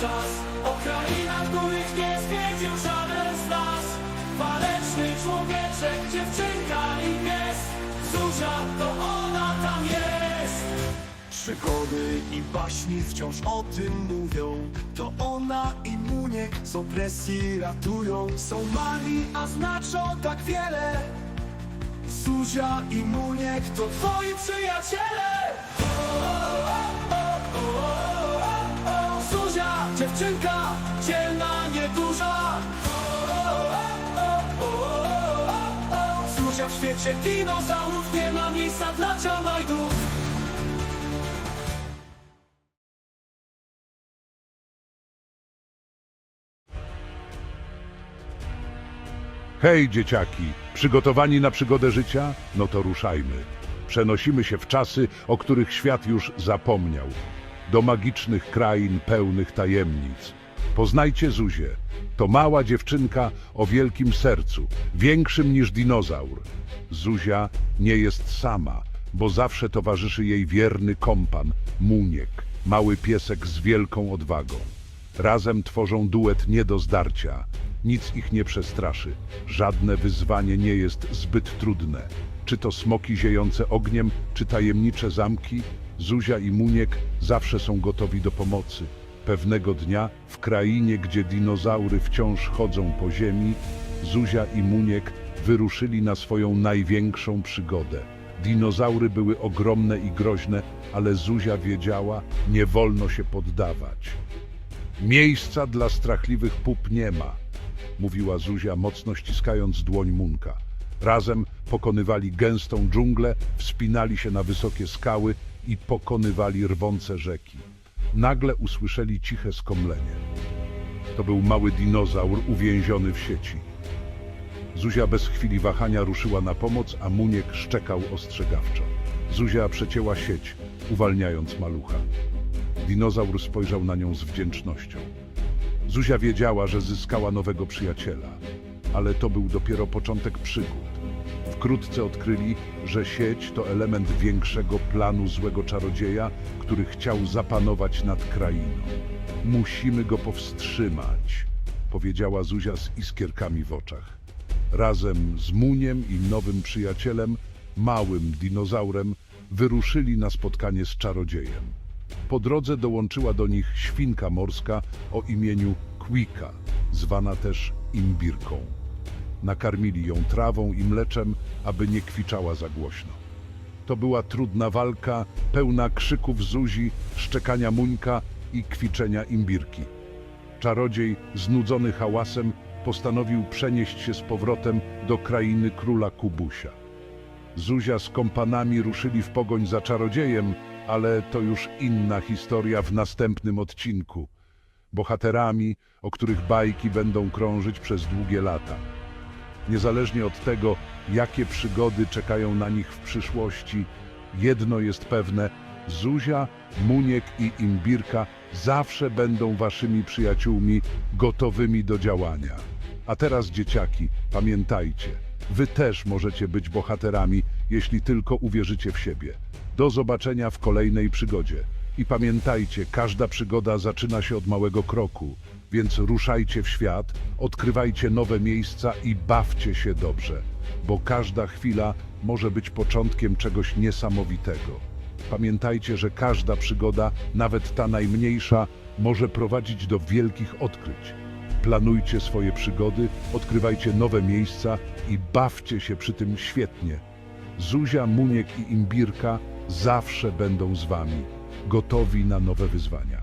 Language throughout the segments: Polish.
czas. O krainach, których nie zwiedził żaden z nas. Waleczny człowieczek, dziewczynka i pies. Zuzia, to ona tam jest. Przygody i baśni wciąż o tym mówią. To ona i Muniek z opresji ratują. Są mali, a znaczą tak wiele. Zuzia i Muniek to twoi przyjaciele. Zuzia, dziewczynka, dzielna, nieduża Zuzia w świecie dinozaurów nie ma miejsca dla Hej, dzieciaki! Przygotowani na przygodę życia? No to ruszajmy. Przenosimy się w czasy, o których świat już zapomniał. Do magicznych krain pełnych tajemnic. Poznajcie Zuzię. To mała dziewczynka o wielkim sercu, większym niż dinozaur. Zuzia nie jest sama, bo zawsze towarzyszy jej wierny kompan, Muniek, mały piesek z wielką odwagą. Razem tworzą duet nie do zdarcia. Nic ich nie przestraszy. Żadne wyzwanie nie jest zbyt trudne. Czy to smoki ziejące ogniem, czy tajemnicze zamki, Zuzia i Muniek zawsze są gotowi do pomocy. Pewnego dnia, w krainie, gdzie dinozaury wciąż chodzą po ziemi, Zuzia i Muniek wyruszyli na swoją największą przygodę. Dinozaury były ogromne i groźne, ale Zuzia wiedziała, nie wolno się poddawać. Miejsca dla strachliwych pup nie ma, mówiła Zuzia, mocno ściskając dłoń Munka. Razem pokonywali gęstą dżunglę, wspinali się na wysokie skały i pokonywali rwące rzeki. Nagle usłyszeli ciche skomlenie. To był mały dinozaur uwięziony w sieci. Zuzia bez chwili wahania ruszyła na pomoc, a Muniek szczekał ostrzegawczo. Zuzia przecięła sieć, uwalniając malucha. Dinozaur spojrzał na nią z wdzięcznością. Zuzia wiedziała, że zyskała nowego przyjaciela, ale to był dopiero początek przygód. Wkrótce odkryli, że sieć to element większego planu złego czarodzieja, który chciał zapanować nad krainą. Musimy go powstrzymać, powiedziała Zuzia z iskierkami w oczach. Razem z Muniem i nowym przyjacielem, małym dinozaurem, wyruszyli na spotkanie z czarodziejem. Po drodze dołączyła do nich świnka morska o imieniu Quika, zwana też imbirką. Nakarmili ją trawą i mleczem, aby nie kwiczała za głośno. To była trudna walka, pełna krzyków Zuzi, szczekania Muńka i kwiczenia imbirki. Czarodziej, znudzony hałasem, postanowił przenieść się z powrotem do krainy króla Kubusia. Zuzia z kompanami ruszyli w pogoń za czarodziejem, ale to już inna historia w następnym odcinku. Bohaterami, o których bajki będą krążyć przez długie lata. Niezależnie od tego, jakie przygody czekają na nich w przyszłości, jedno jest pewne, Zuzia, Muniek i Imbirka zawsze będą waszymi przyjaciółmi gotowymi do działania. A teraz dzieciaki, pamiętajcie, wy też możecie być bohaterami, jeśli tylko uwierzycie w siebie. Do zobaczenia w kolejnej przygodzie. I pamiętajcie, każda przygoda zaczyna się od małego kroku, więc ruszajcie w świat, odkrywajcie nowe miejsca i bawcie się dobrze, bo każda chwila może być początkiem czegoś niesamowitego. Pamiętajcie, że każda przygoda, nawet ta najmniejsza, może prowadzić do wielkich odkryć. Planujcie swoje przygody, odkrywajcie nowe miejsca i bawcie się przy tym świetnie. Zuzia, Muniek i Imbirka zawsze będą z wami, gotowi na nowe wyzwania.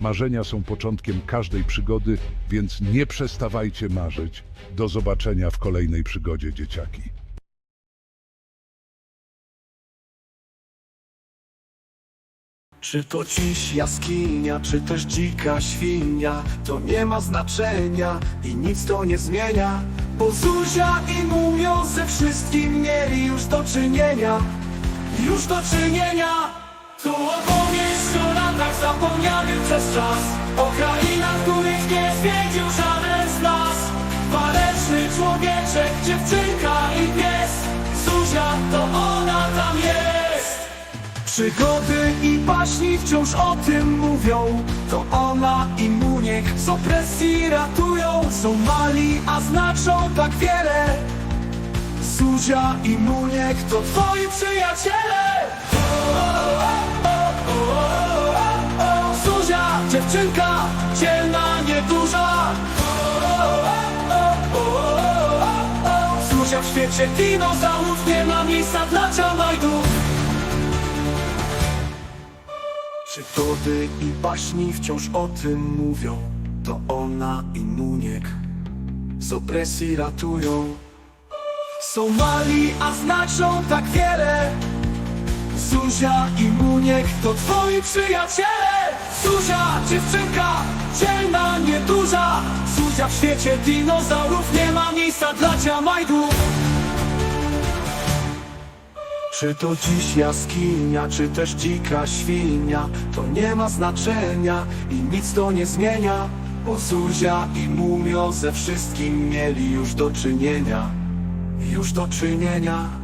Marzenia są początkiem każdej przygody, więc nie przestawajcie marzyć. Do zobaczenia w kolejnej przygodzie, dzieciaki. Czy to dziś jaskinia, czy też dzika świnia To nie ma znaczenia i nic to nie zmienia Bo Zuzia i Mumio ze wszystkim mieli już do czynienia Już do czynienia Tu opowieść o latach zapomnianych przez czas. O krainach, których nie zwiedził żaden z nas. Waleczny człowieczek, dziewczynka i pies. Zuzia, to ona tam jest. Przygody i baśni wciąż o tym mówią. To ona i Muniek z opresji ratują. Są mali, a znaczą tak wiele. Zuzia i Muniek to twoi przyjaciele dziewczynka, dzielna, nieduża. Zuzia w świecie dinozaurów nie ma miejsca dla ciamajdów Przygody i baśni wciąż o tym mówią? To ona i Muniek z opresji ratują. Są mali, a znaczą tak wiele. Zuzia i Muniek to twoi przyjaciele Zuzia, dziewczynka, dzielna, nieduża. Zuzia w świecie dinozaurów nie ma miejsca dla ciamajdów czy to dziś jaskinia, czy też dzika świnia To nie ma znaczenia i nic to nie zmienia Bo Zuzia i Mumio ze wszystkim mieli już do czynienia. Już do czynienia